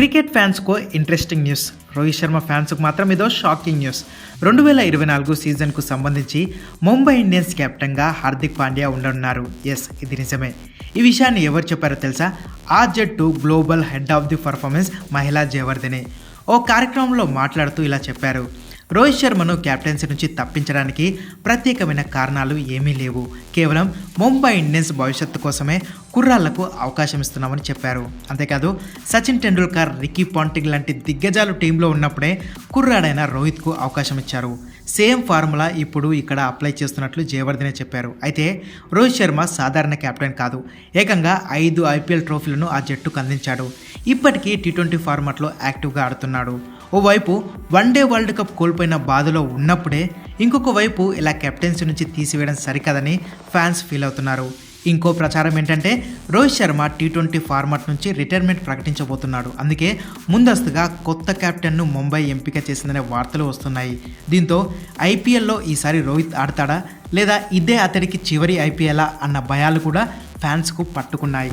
Cricket ఫ్యాన్స్కు interesting news. Rohit Sharma ఫ్యాన్స్కు మాత్రం ఇదో షాకింగ్ న్యూస్. రెండు వేల ఇరవై నాలుగు సీజన్కు సంబంధించి ముంబై ఇండియన్స్ కెప్టెన్గా హార్దిక్ పాండ్యా ఉండనున్నారు. ఎస్ ఇది నిజమే. ఈ విషయాన్ని ఎవరు చెప్పారో తెలుసా? ఆ జట్టు global head of the performance మహిళా జయవర్ధనే. ఓ కార్యక్రమంలో మాట్లాడుతూ ఇలా చెప్పారు. రోహిత్ శర్మను కెప్టెన్సీ నుంచి తప్పించడానికి ప్రత్యేకమైన కారణాలు ఏమీ లేవు. కేవలం ముంబై ఇండియన్స్ భవిష్యత్తు కోసమే కుర్రాళ్ళకు అవకాశం ఇస్తున్నామని చెప్పారు. అంతేకాదు సచిన్ టెండూల్కర్ రికీ పాంటింగ్ లాంటి దిగ్గజాలు టీంలో ఉన్నప్పుడే కుర్రాడైన రోహిత్కు అవకాశం ఇచ్చారు. సేమ్ ఫార్ములా ఇప్పుడు ఇక్కడ అప్లై చేస్తున్నట్లు జయవర్ధనే చెప్పారు. అయితే రోహిత్ శర్మ సాధారణ కెప్టెన్ కాదు. ఏకంగా ఐదు ఐపీఎల్ ట్రోఫీలను ఆ జట్టుకు అందించాడు. ఇప్పటికీ టీ ట్వంటీ ఫార్మాట్లో యాక్టివ్గా ఆడుతున్నాడు. ఓవైపు వన్డే వరల్డ్ కప్ కోల్పోయిన బాధలో ఉన్నప్పుడే ఇంకొక వైపు ఇలా కెప్టెన్సీ నుంచి తీసివేయడం సరికదని ఫ్యాన్స్ ఫీల్ అవుతున్నారు. ఇంకో ప్రచారం ఏంటంటే Rohit Sharma T twenty format నుంచి రిటైర్మెంట్ ప్రకటించబోతున్నాడు. అందుకే ముందస్తుగా కొత్త కెప్టెన్ను ముంబై ఎంపిక చేసిందనే వార్తలు వస్తున్నాయి. దీంతో ఐపీఎల్లో ఈసారి రోహిత్ ఆడతాడా లేదా ఇదే అతడికి చివరి ఐపీఎల్ అన్న భయాలు కూడా ఫ్యాన్స్కు పట్టుకున్నాయి.